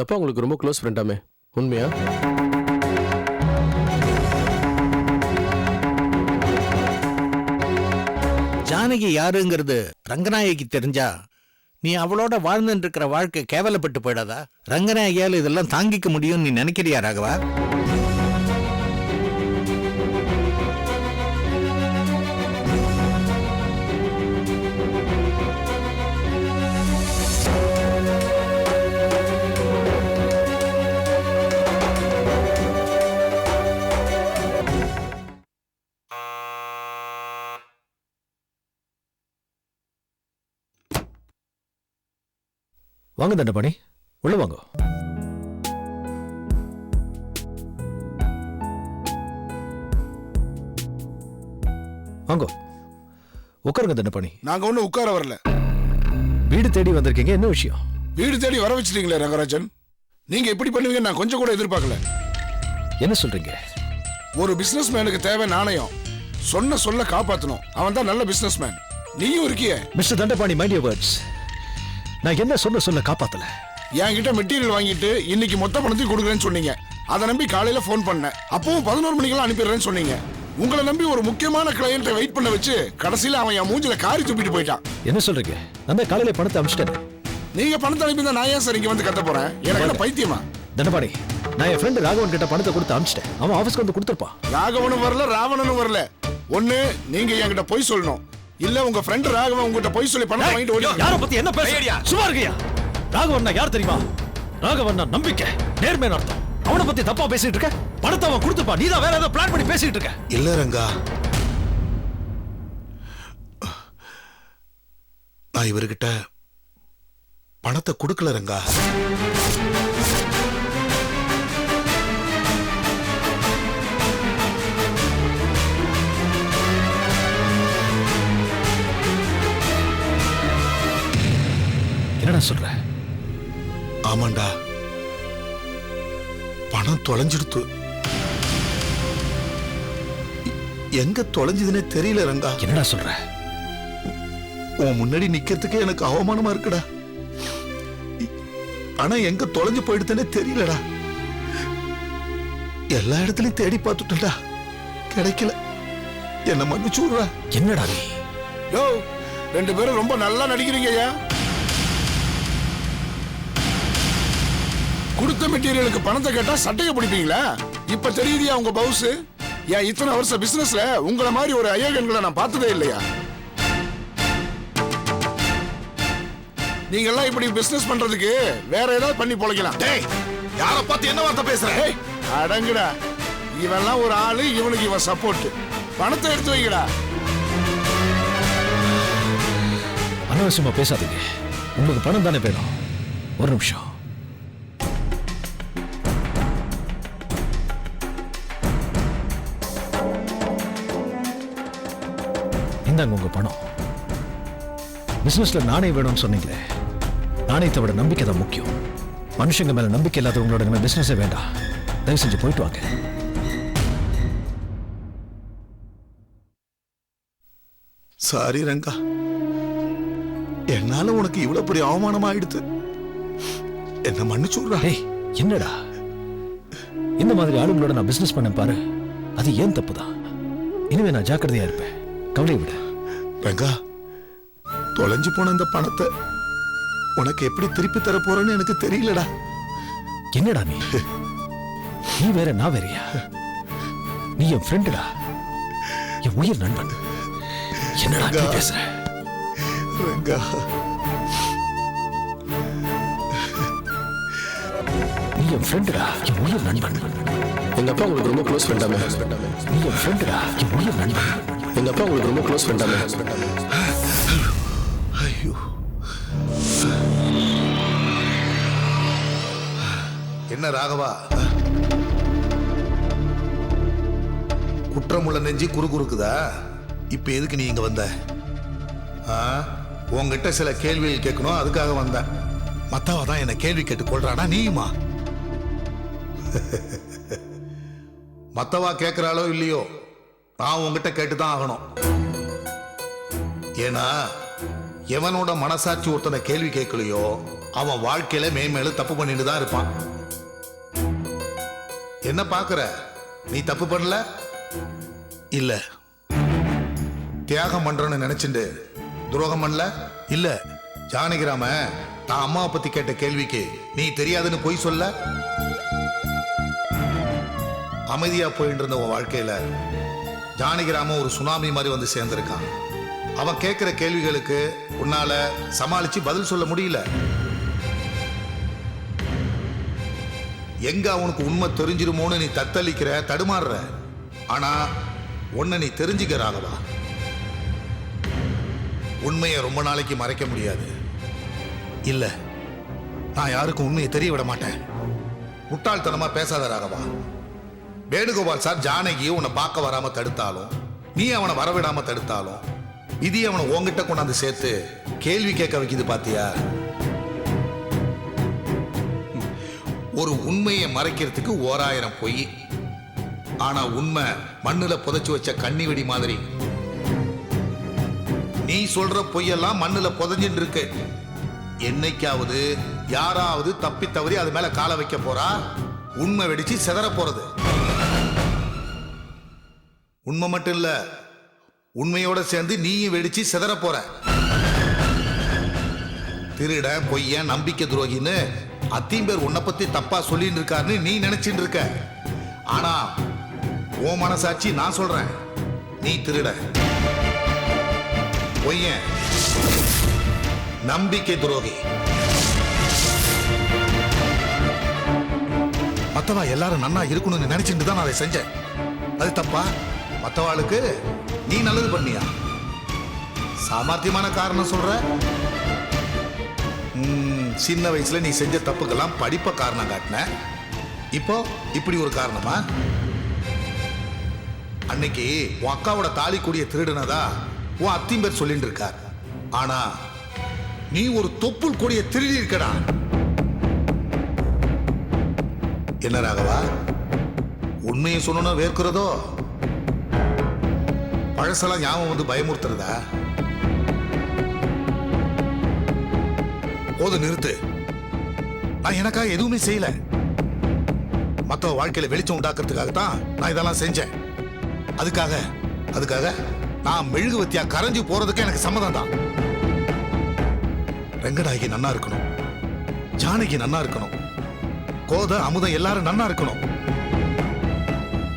எங்க அப்பா உங்களுக்கு ரொம்ப க்ளோஸ் ஃப்ரெண்டாமே உண்மையா? ஜானகி யாருங்கிறது ரங்கநாயகி தெரிஞ்சா நீ அவளோட வாழ்ந்துட்டு இருக்கிற வாழ்க்கை கேவலப்பட்டு போயிடாதா? ரங்கநாயகியால் இதெல்லாம் தாங்கிக்க முடியும்னு நீ நினைக்கிறியா ராகவா? வாங்க தண்டபாணி உள்ள வாங்க. வாங்க. உட்காருங்க தண்டபாணி. நாங்க ஒண்ணு உட்கார வரல. வீடு தேடி வந்திருக்கீங்க என்ன விஷயம்? வீடு தேடி வர வச்சிட்டீங்களே ரங்கராஜன். நீங்க எப்படி பண்ணுவீங்க நான் கொஞ்சம் கூட எதிர்பார்க்கல. என்ன சொல்றீங்க? ஒரு பிசினஸ் மேனுக்கு தேவை நாணயம். சொன்ன சொல்ல காப்பாத்தணும். அவன் தான் நல்ல பிசினஸ் மேன் நீயும் இருக்கியே. Mister Dandapani mind your words நான் என்ன சொன்ன சொல்ல காப்பாத்தல. என்கிட்ட மெட்டீரியல் வாங்கிட்டு இன்னைக்கு மொத்த பணத்தையும் கொடுக்குறேன்னு சொன்னீங்க. அதை நம்பி காலையில ஃபோன் பண்ணேன். அப்பவும் பதினோரு மணிக்கெல்லாம் அனுப்பிடுறேன்னு சொன்னீங்க. உங்களை நம்பி ஒரு முக்கியமான கிளையண்ட்டை வெயிட் பண்ண வச்சு கடைசியில அவன் என் மூஞ்சில காரி துப்பிட்டு போயிட்டான். என்ன சொல்றீங்க? தான் காலையில பணத்தை அமிச்சிட்டேன் நீங்க பணத்தை அனுப்பி நான் ஏன் சார் இங்க வந்து கத்த போறேன்? எனக்கு பைத்தியமா? தண்டபாணி நான் என் ஃப்ரெண்டு ராகவன் கிட்ட பணத்தை கொடுத்து அமிச்சிட்டேன் அவன் ஆஃபீஸ்க்கு வந்து கொடுத்துருப்பான். ராகவனும் வரல ராவணனும் வரல. ஒண்ணு நீங்க என்கிட்ட பொய் சொல்லணும். இல்ல உங்க ஃப்ரெண்ட் ராகவன் உங்ககிட்ட பொய் சொல்லி பணம் வாங்கிட்டு ஓடி யார பத்தி என்ன பேசுறியா சும்மா இருக்கியா? ராகவன் யார் தெரியுமா? ராகவன் நம்பிக்கை நேர்மையான அர்த்தம். அவனை பத்தி தப்பா பேசிட்டு இருக்க? பணத்தை அவன் கொடுத்துப்பா நீ தான் வேற ஏதோ பிளான் பண்ணி பேசிட்டு இருக்க. இல்ல ரங்கா. நான் இவர்கிட்ட பணத்தை கொடுக்கல ரங்கா. என்னடா சொல்ற? ஆமாண்டா. பணம் தொலைஞ்சிடுத்து. எங்க தொலைஞ்சதுன்னே தெரியல ரங்கா. என்னடா சொல்ற? உன் முன்னாடி நிக்கிறதுக்கே எனக்கு அவமானமா இருக்குடா. பணம் எங்க தொலைஞ்சு போயிடுதுன்னே தெரியலடா. எல்லா இடத்துலயும் தேடி பார்த்துட்டேன்டா. கிடைக்கல. என்ன மன்னிச்சு விடுறா. என்னடா நீ ரெண்டு பேரும் ரொம்ப நல்லா நடிக்கிறீங்க ஐயா. கொடுத்த மெட்டீரியலுக்கு பணத்தை கேட்டா சட்டையை பிடிப்பீங்களா? இப்ப தெரியுதியா உங்க பவுஸ் ஏன் இத்தனை வருஷ பிசினஸ்ல உங்களை மாதிரி ஒரு ஐயகன்களை நான் பார்த்ததே இல்லையா? நீங்க எல்லாம் இப்படி பிசினஸ் பண்றதுக்கு வேற ஏதாவது பண்ணி பொழைக்கலாம். டேய் யார பார்த்து என்ன வார்த்தை பேசுற? அடங்குடா. இவன்லாம் ஒரு ஆளு இவனுக்கு இவன் சப்போர்ட் பணத்தை எடுத்து வைங்கடா. அனாவசியமா பேசாதீங்க. உங்களுக்கு பணம் தானே வேணும். ஒரு நிமிஷம். இந்தாங்க உங்க பணம். பிசினஸ்ல நாணயம் வேணும்னு சொன்னீங்களே நாணயத்தை விட நம்பிக்கை தான் முக்கியம். மனுஷங்க மேல நம்பிக்கை இல்லாதவங்களோட பிசினஸே வேண்டாம். தயவு செஞ்சு போயிட்டு வாங்க. சாரி ரங்கா. என்னால உனக்கு இவ்வளவு பெரிய அவமானம் ஆயிடுது என்ன மன்னிச்சு விடுறா ஏய் என்னடா? இந்த மாதிரி ஆளுங்களோட நான் பிசினஸ் பண்ண பாரு. அது ஏன் தப்பு தான் இனிமே நான் ஜாக்கிரதையா இருப்பேன். கவலையை விட. ரங்கா தொலைஞ்சு போன இந்த பணத்தை உனக்கு எப்படி திருப்பி தர போறேன்னு எனக்கு தெரியலடா. என்னடா நீ? நீ வேற நான் வேறயா? நீ என் ஃப்ரெண்டுடா என் உயிர் நண்பன். என்னடா நீ பேசுற? ரங்கா. நீ என் ஃப்ரெண்டுடா என் உயிர் நண்பன். எங்க அப்பா உங்களுக்கு ரொம்ப க்ளோஸ் ஃப்ரெண்டாமே நீ என் ஃப்ரெண்டுடா என் உயிர் நண்பன். எங்க அப்பா உங்களுக்கு ரொம்ப க்ளோஸ் ஃப்ரெண்டாமே ஐயோ. என்ன ராகவா? குற்றமுள்ள நெஞ்சு குறுகுறுக்குதா? இப்ப எதுக்கு நீ இங்க வந்த? ஆ? சில கேள்விகள் கேட்கணும் அதுக்காக வந்தேன். மத்தவ தான் என்ன கேள்வி கேட்டு கொள்றானா நீயுமா? மத்தவா கேட்கிறாளோ இல்லையோ? நான் உங்ககிட்ட கேட்டுதான் ஆகணும். ஏன்னா எவனோட மனசாட்சி ஒருத்தனை கேள்வி கேட்கலையோ அவன் வாழ்க்கையில மேன்மேலும் தப்பு பண்ணிட்டு தான் இருப்பான். என்ன பாக்குற நீ தப்பு பண்ணல? இல்ல. தியாகம் பண்றேன்னு நினைச்சுண்டு துரோகம் பண்ணல? இல்ல. ஜானகிராம நான் அம்மாவை பத்தி கேட்ட கேள்விக்கு நீ தெரியாதுன்னு பொய் சொல்ல? அமைதியா போயிட்டு இருந்த உன் வாழ்க்கையில ஜானகிராமம் ஒரு சுனாமி மாதிரி வந்து சேர்ந்திருக்கான் அவன் கேட்குற கேள்விகளுக்கு உன்னால சமாளிச்சு பதில் சொல்ல முடியல. எங்க அவனுக்கு உண்மை தெரிஞ்சிருமோன்னு நீ தத்தளிக்கிற தடுமாறுற. ஆனா உன்னை நீ தெரிஞ்சுக்க ராகவா. உண்மையை ரொம்ப நாளைக்கு மறைக்க முடியாது. இல்ல நான் யாருக்கும் உண்மையை தெரிய விட மாட்டேன். முட்டாள்தனமா பேசாத ராகவா. வேணுகோபால் சார் ஜானகியை உன்னை பார்க்க வராம தடுத்தாலும் நீ அவனை வரவிடாம தடுத்தாலும் இது அவனை உங்ககிட்ட கொண்டாந்து சேர்த்து கேள்வி கேட்க வைக்குது பாத்தியா? ஒரு உண்மையை மறைக்கிறதுக்கு ஓராயிரம் பொய். ஆனா உண்மை மண்ணுல புதைச்சு வச்ச கண்ணி வெடி மாதிரி. நீ சொல்ற பொய்யெல்லாம் மண்ணுல புதைஞ்சிட்டு இருக்கு என்னைக்காவது யாராவது தப்பி தவறி அது மேல காலை வைக்க போறா? உண்மை வெடிச்சு சிதற போறது. உண்மை மட்டும் இல்ல உண்மையோட சேர்ந்து நீயும் வெடிச்சு சிதற போற. திருட பொய்யன் நம்பிக்கை துரோகின்னு அத்தையும் பேர் உன்னை பத்தி தப்பா சொல்லிட்டு இருக்காருன்னு நீ நினைச்சிட்டு இருக்க. ஆனா உன் மனசாட்சி நான் சொல்றேன். நீ திருட. பொய்யன் நம்பிக்கை துரோகி. மத்தவா எல்லாரும் நன்னா இருக்கணும்னு நினைச்சிட்டு தான் நான் அதை செஞ்சேன். அது தப்பா? மற்றவாளுக்கு நீ நல்லது பண்ணியா? சாமர்த்தியமான காரணம் சொல்ற? சின்ன வயசுல நீ செஞ்ச தப்புக்கெல்லாம் படிப்ப காரணம் காட்டின. இப்போ இப்படி ஒரு காரணமா? அன்னைக்கு உன் அக்காவோட தாலி கூடிய திருடுனதா உன் அத்திம்பேர் சொல்லிட்டு இருக்கார். ஆனா நீ ஒரு தொப்புள் கூடிய திருடி இருக்கடா. என்ன ராகவா? உண்மையை சொன்னா வேர்க்கிறதோ? பழசெல்லாம் ஞாபகம் வந்து பயமுறுத்துறதா? போது நிறுத்து. நான் எனக்காக எதுவுமே செய்யல. மத்த வாழ்க்கையில வெளிச்சம் உண்டாக்குறதுக்காக தான் நான் இதெல்லாம் செஞ்சேன். அதுக்காக அதுக்காக நான் மெழுகுவத்தியா கரைஞ்சு போறதுக்கு எனக்கு சம்மதம் தான் ரெங்கநாயகி நன்னா இருக்கணும். ஜானகி நன்னா இருக்கணும். கோத அமுதம் எல்லாரும் நன்னா இருக்கணும்.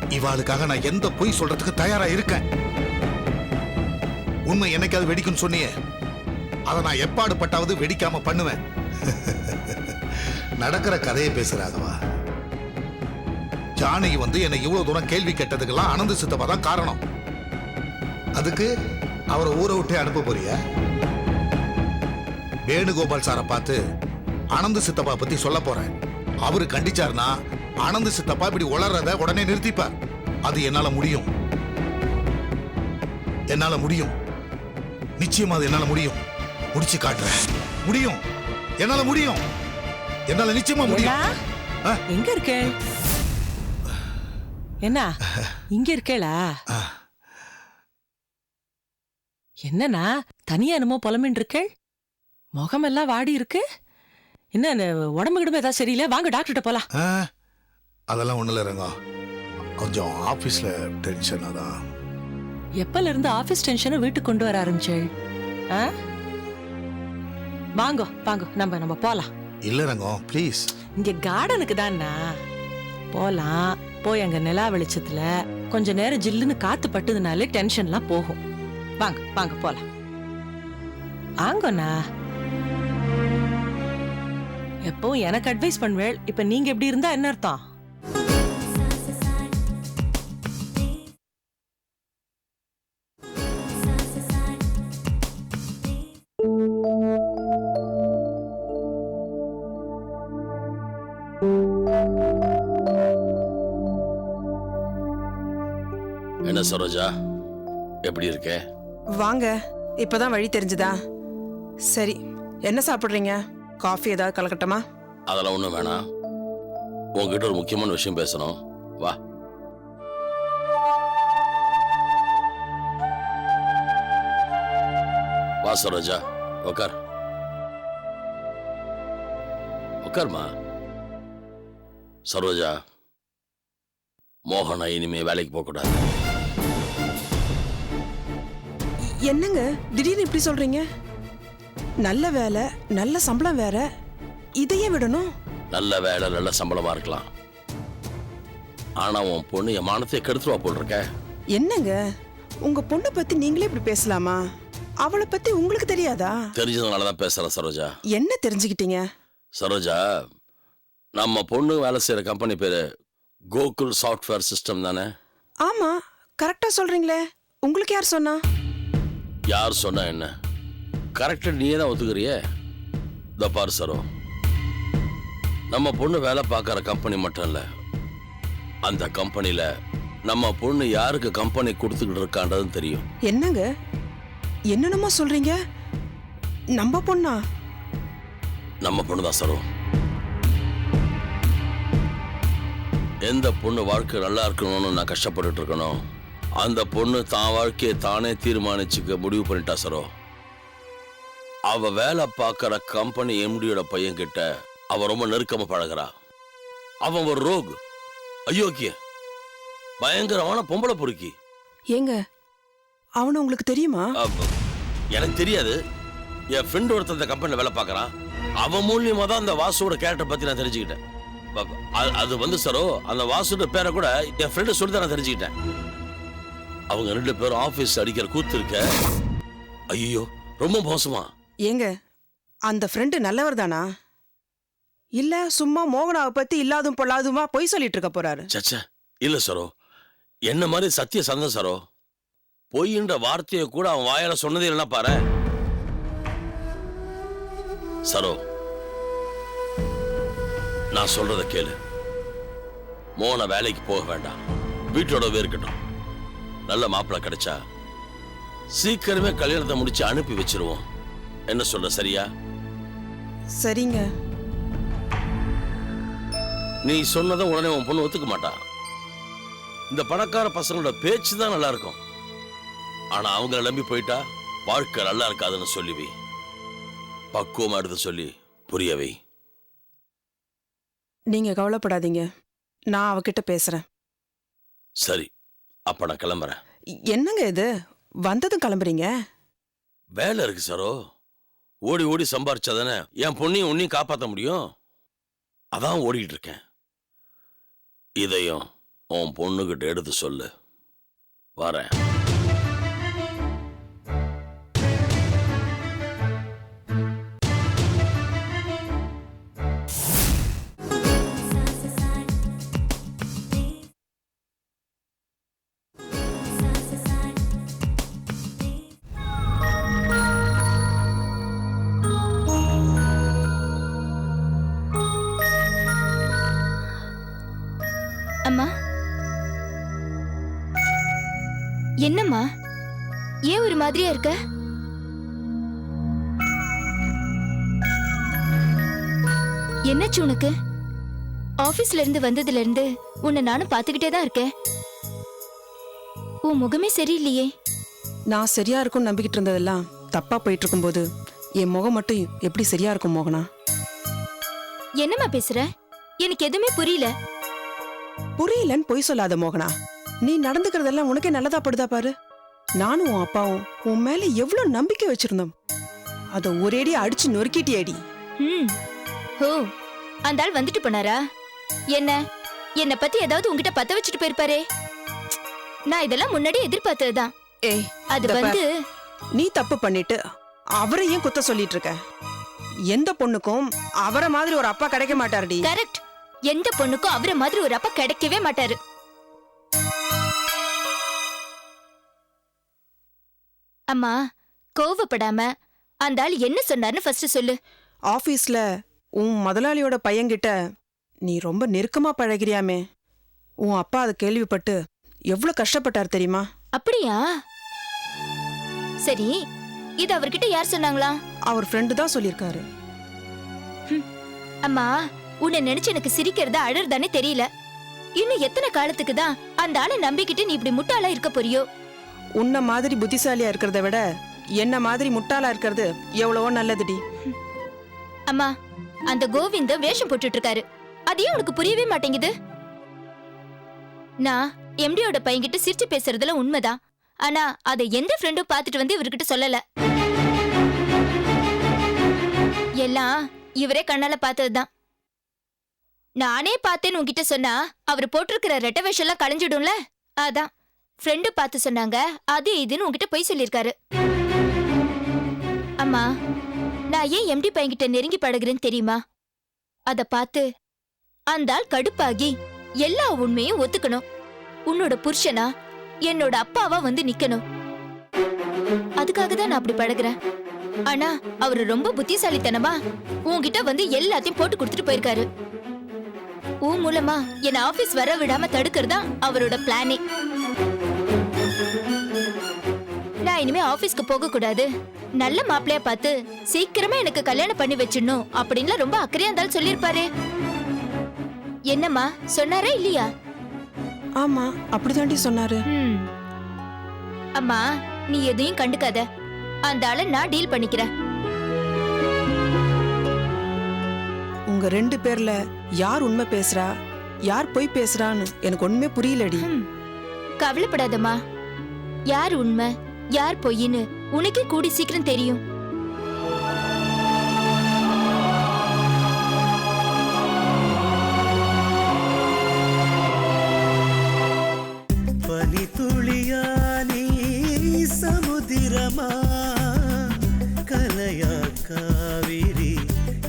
இவாளுக்காக நான் எந்த பொய் சொல்றதுக்கு தயாரா இருக்கேன். உண்மை என்னைக்காவது வெடிக்கும்னு சொன்னியே? அதை நான் எப்பாடு பட்டாவது வெடிக்காம பண்ணுவேன். நடக்கிற கதையை பேசுறாதவா? ஜானகி வந்து என்னை இவ்வளவு தூரம் கேள்வி கேட்டதுக்கெல்லாம் அனந்த சித்தப்பா தான் காரணம். அதுக்கு அவரை ஊரை விட்டே அனுப்ப போறியா? வேணுகோபால் சாரை பார்த்து அனந்த சித்தப்பா பத்தி சொல்ல போறேன். அவரு கண்டிச்சாருன்னா அனந்த சித்தப்பா இப்படி உளறத உடனே நிறுத்திப்பார். அது என்னால முடியும். என்னால முடியும். நிச்சயமா அது என்னால முடியும். முடிச்சு காட்டுறேன். முடியும். என்னால முடியும். என்னால நிச்சயமா முடியும்? எங்க இருக்கே? என்ன? இங்க இருக்கேளா? என்னண்ணா? தனியா என்னமோ புலம்பின்னு இருக்கேள்? முகமெல்லாம் வாடி இருக்கு? என்ன உடம்பு கிடம்பு ஏதாவது சரியில்லை? வாங்க டாக்டர்கிட்ட போலாம். அதெல்லாம் ஒண்ணும் இல்லை ரங்கா. கொஞ்சம் ஆபீஸ்ல டென்ஷன் அதான் எப்பல இருந்து ஆபீஸ் டென்ஷனை வீட்டுக்கு கொண்டு வர ஆரம்பிச்சேள்? வாங்கோ வாங்கோ நம்ம நம்ம போலாம். இல்ல ரங்கம் ப்ளீஸ் இங்க கார்டனுக்கு தான்ண்ணா போலாம். போய் அங்க நிலா வெளிச்சத்துல கொஞ்ச நேரம் ஜில்லுன்னு காத்து பட்டுதுனாலே டென்ஷன்லாம் போகும். வாங்க வாங்க போலாம். ஆங்கண்ணா எப்பவும் எனக்கு அட்வைஸ் பண்ணுவேள். இப்ப நீங்க எப்படி இருந்தா என்ன அர்த்தம்? என்ன சரோஜா? எப்படி இருக்கே? வாங்க. இப்பதான் வழி தெரிஞ்சுதா? சரி என்ன சாப்பிடுறீங்க? காஃபி ஏதாவது கலக்கட்டுமா? அதெல்லாம் ஒன்றும் வேணாம். உன்கிட்ட ஒரு முக்கியமான விஷயம் பேசணும். வா. வா சரோஜா உக்கார். உக்கார்மா? சரோஜா மோகனா இனிமே வேலைக்கு போகக்கூடாது. என்னங்க? திடீர்னு இப்படி சொல்றீங்க? நல்ல வேலை நல்ல சம்பளம் வேற. இதையே விடணும். நல்ல வேலை நல்ல சம்பளமா இருக்கலாம். ஆனா உன் பொண்ணு என் மானத்தை கெடுத்துருவா போல் இருக்க என்னங்க? உங்க பொண்ணை பத்தி நீங்களே இப்படி பேசலாமா? அவளை பத்தி உங்களுக்கு தெரியாதா? தெரிஞ்சதுனால தான் பேசுறேன் சரோஜா. என்ன தெரிஞ்சுக்கிட்டீங்க? சரோஜா நம்ம பொண்ணு வேலை செய்யற கம்பெனி பேரு கோகுல் சாஃப்ட்வேர் சிஸ்டம் தானே? ஆமா கரெக்டா சொல்றீங்களே. உங்களுக்கு யார் சொன்னா? யார் சொன்னா என்ன? கரெக்டா நீயே தான் ஒத்துக்கிறியே? இந்த பாரு சரோ. நம்ம பொண்ணு வேலை பார்க்குற கம்பெனி மட்டும் இல்ல. அந்த கம்பெனில நம்ம பொண்ணு யாருக்கு கம்பெனி கொடுத்துக்கிட்டு இருக்கான்றதும் தெரியும். என்னங்க? என்னென்னமோ சொல்றீங்க? நம்ம பொண்ணா? நம்ம பொண்ணு தான் சரோ. எந்த பொண்ணு வாழ்க்கை நல்லா இருக்கணும்னு நான் கஷ்டப்பட்டுட்டு இருக்கணும்? அந்த பொண்ணு தான் வாழ்க்கையை தானே தீர்மானிச்சுக்க முடிவு பண்ணிட்டா சரோ. அவ வேலை பார்க்கற கம்பெனி எம்டியோட பையன் கிட்ட அவ ரொம்ப நெருக்கமா பழகுறா. அவன் ஒரு ரோக். அயோக்கிய பயங்கரமான பொம்பளை பொறுக்கி. ஏங்க அவனை உங்களுக்கு தெரியுமா? எனக்கு தெரியாது. என் ஃப்ரெண்ட் ஒருத்தன் இந்த கம்பெனியில் வேலை பார்க்கறான். அவன் மூலியமா தான் அந்த வாசுவோட கேரக்டர் பத்தி நான் தெரிஞ்சுக்கிட்டேன். அது- வந்து சரோ அந்த வாசுவோட பேரை கூட என் ஃப்ரெண்டு சொல்லி தான் நான் தெரிஞ்சுக்கிட்டேன். அவங்க ரெண்டு பேரும் ஆபீஸ் அடிக்கிற கூத்து இருக்க ஐயோ ரொம்ப மோசமா. ஏங்க அந்த ஃப்ரெண்டு நல்லவர் தானா? இல்ல சும்மா மோகனாவை பத்தி இல்லாதும் பொல்லாதுமா பொய் சொல்லிட்டு இருக்க போறாரு? சச்சா இல்ல சரோ. என்ன மாதிரி சத்திய சந்தம் சரோ? பொய்ன்ற வார்த்தையை கூட அவன் வாயால சொன்னதே இல்லைன்னா பாரு. சரோ நான் சொல்றத கேளு. மோன வேலைக்கு போக வேண்டாம். வீட்டோடவே இருக்கட்டும் நல்ல மாப்பிள்ளை கிடைச்சா சீக்கிரமே கல்யாணத்தை முடிச்சு அனுப்பி வச்சிருவோம். என்ன சொல்ற சரியா? சரிங்க. நீ சொன்னதை உடனே உன் பொண்ணு ஒத்துக்க மாட்டா. இந்த பணக்கார பசங்களோட பேச்சு தான் நல்லா இருக்கும் ஆனா அவங்க நம்பி போயிட்டா வாழ்க்கை நல்லா இருக்காதுன்னு சொல்லி வை. பக்குவமா எடுத்து சொல்லி புரிய வை. நீங்க கவலைப்படாதீங்க. நான் அவகிட்ட பேசுறேன். சரி. அப்ப நான் கிளம்புறேன். என்னங்க இது? வந்ததும் கிளம்புறீங்க? வேலை இருக்கு சரோ. ஓடி ஓடி சம்பாரிச்சாதானே என் பொண்ணையும் உன்னையும் காப்பாத்த முடியும்? அதான் ஓடிட்டு இருக்கேன். இதையும் உன் பொண்ணுகிட்ட எடுத்து சொல்லு. வரேன். என்னம்மா? ஏன் ஒரு மாதிரியா இருக்க? என்னாச்சு உனக்கு? ஆபீஸ்ல இருந்து வந்ததுல இருந்து உன்னை நானும் பாத்துக்கிட்டே தான் இருக்கேன். உன் முகமே சரியில்லையே. நான் சரியா இருக்கும்னு நம்பிக்கிட்டு இருந்ததெல்லாம் தப்பா போயிட்டு இருக்கும்போது என் முகம் மட்டும் எப்படி சரியா இருக்கும் மோகனா? என்னம்மா பேசுற? எனக்கு எதுவுமே புரியல. புரியலன்னு பொய் சொல்லாத மோகனா. நீ நடந்துக்கிறதெல்லாம் உனக்கே நல்லதா படுதா பாரு. நானும் உன் அப்பாவும் உன் மேல எவ்வளவு நம்பிக்கை வச்சிருந்தோம். அதை ஒரேடி அடிச்சு நொறுக்கிட்டியேடி. ம் ஓ அந்த ஆள் வந்துட்டு போனாரா? என்ன? என்னை பத்தி ஏதாவது உன்கிட்ட பத்த வச்சுட்டு போயிருப்பாரே. நான் இதெல்லாம் முன்னாடி எதிர்பார்த்ததுதான். ஏய் அது பார். வந்து நீ தப்பு பண்ணிட்டு அவரை ஏன் குத்த சொல்லிட்டு இருக்க எந்த பொண்ணுக்கும் அவரை மாதிரி ஒரு அப்பா கிடைக்க மாட்டாருடி. கரெக்ட். எந்த பொண்ணுக்கும் அவரை மாதிரி ஒரு அப்பா கிடைக்கவே மாட்டாரு. அம்மா கோவப்படாம அந்த ஆள் என்ன சொன்னார்னு ஃபர்ஸ்ட் சொல்லு. ஆபீஸ்ல உன் முதலாளியோட பையன்கிட்ட நீ ரொம்ப நெருக்கமா பழகிறியாமே. உன் அப்பா அதை கேள்விப்பட்டு எவ்வளவு கஷ்டப்பட்டார் தெரியுமா? அப்படியா? சரி இது அவர்கிட்ட யார் சொன்னாங்களா? அவர் ஃப்ரெண்டு தான் சொல்லியிருக்காரு. அம்மா உன்னை நினைச்சு எனக்கு சிரிக்கிறதா அழறதானே தெரியல. இன்னும் எத்தனை காலத்துக்கு தான் அந்த ஆளை நம்பிக்கிட்டு நீ இப்படி முட்டாளா இருக்க போறியோ? உன்ன மாதிரி புத்திசாலியா இருக்கிறத விட என்ன மாதிரி முட்டாளா இருக்கிறது எவ்வளவோ நல்லதுடி. அம்மா அந்த கோவிந்த வேஷம் போட்டுட்டு இருக்காரு அதையும் உனக்கு புரியவே மாட்டேங்குது? நான் எம்டியோட பையன்கிட்ட சிரிச்சு பேசுறதுல உண்மைதான். ஆனா அதை எந்த ஃப்ரெண்டும் பார்த்துட்டு வந்து இவர்கிட்ட சொல்லல. எல்லாம் இவரே கண்ணால பார்த்ததுதான். நானே பார்த்தேன்னு உன்கிட்ட சொன்னா அவர் போட்டிருக்கிற ரெட்ட வேஷம்லாம் களைஞ்சிடும்ல அதான். ஃப்ரெண்டு பார்த்து சொன்னாங்க. அது இதுன்னு உங்ககிட்ட போய் சொல்லியிருக்காரு. அம்மா நான் ஏன் எம்டி பையன்கிட்ட நெருங்கி பழகுறேன்னு தெரியுமா? அத பார்த்து அந்த ஆள் கடுப்பாகி எல்லா உண்மையும் ஒத்துக்கணும். உன்னோட புருஷனா என்னோட அப்பாவா வந்து நிக்கணும். அதுக்காக தான் நான் அப்படி பழகுறேன். ஆனா அவரு ரொம்ப புத்திசாலித்தனமா உன்கிட்ட வந்து எல்லாத்தையும் போட்டு கொடுத்துட்டு போயிருக்காரு. உன் மூலமா என்ன ஆபீஸ் வர விடாம தடுக்கிறதா அவரோட பிளானே இனிமே ஆபீஸ்க்கு போக கூடாது. நல்ல மாப்பிளைய பார்த்து சீக்கிரமா எனக்கு கல்யாணம் பண்ணி வச்சிடணும் அப்படின்லாம் ரொம்ப அக்கறையா இருந்தாலும் சொல்லிருப்பாரு என்னம்மா சொன்னாரா இல்லையா? ஆமா அப்படிதாண்டி சொன்னாரு. ம். அம்மா நீ எதையும் கண்டுக்காத. அந்த ஆளை நான் டீல் பண்ணிக்கிறேன். உங்க ரெண்டு பேர்ல யார் உண்மை பேசுறா? யார் பொய் பேசுறான்னு எனக்கு ஒண்ணுமே புரியலடி. ம். கவலைப்படாதம்மா. யார் உண்மை? யார் பொய்ன்னு உனக்கே கூடி சீக்கிரம் தெரியும். பனி துளியா நீ சமுதிரமா? கலையா காவிரி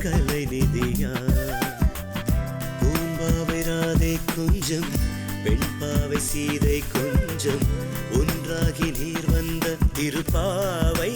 கலை நிதியா? பூம்பாவை ராதை கொஞ்சம் பெண்பாவை சீதை கொஞ்சம் ஒன்றாகி நீர் திருப்பாவை